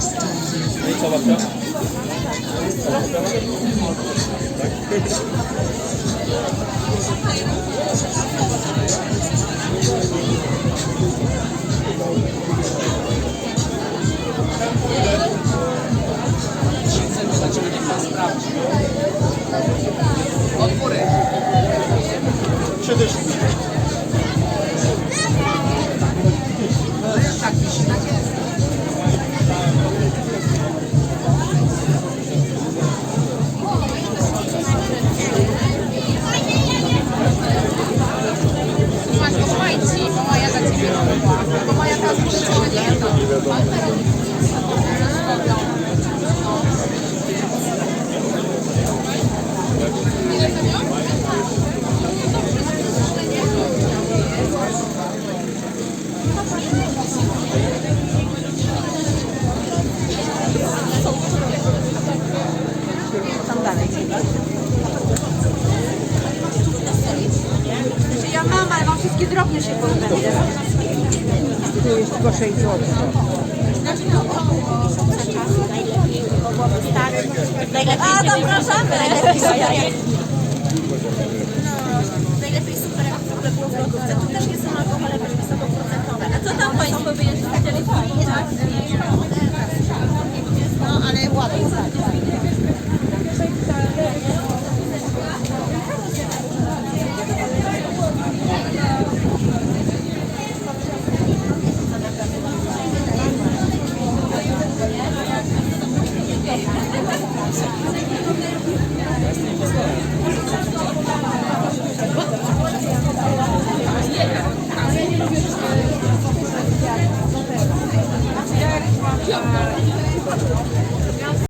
Ne tabakta? Tabakta var. Thank you. Nie wiem. Ile to miał? Ja mam, ale mam wszystkie drobne się pozbędę. Tu jest tylko 6 zł. A, zapraszamy! Najlepiej super, jak w ogóle w lodówce. Tu też nie są alkohole też wysokoprocentowe. A co tam Państwo chcieli tak? Yeah.